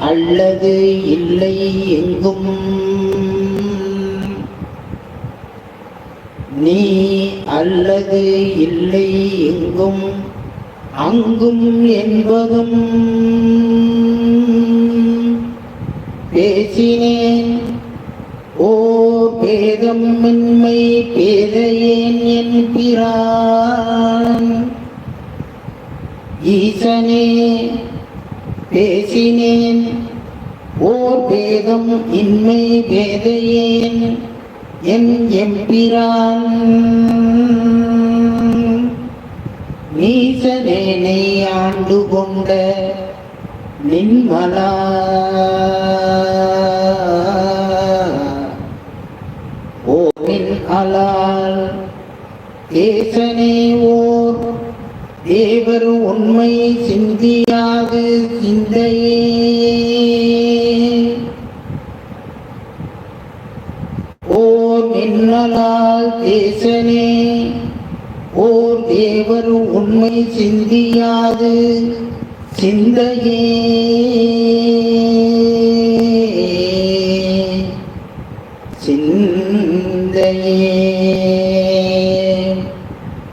அல்லது இல்லை எங்கும். நீ அல்லது இல்லை எங்கும். அங்கும் என்பதும் பேசினேன். ஓ பேதம் மின்மை பேதையேன் என் பிரான். ஈசனே பேசினேன். ஓர் பேதம் இன்மை பேதையேன். என் எம்பிரான். நீசனேனை ஆண்டு கொண்ட நின்மலா. ஓரின் அலால் தேசனே ஓர் தேவர் உண்மை சிந்திய மின்னலால் தேசனே ஓர் தேவர் உண்மை சிந்தியாது சிந்தையே. சிந்தையே.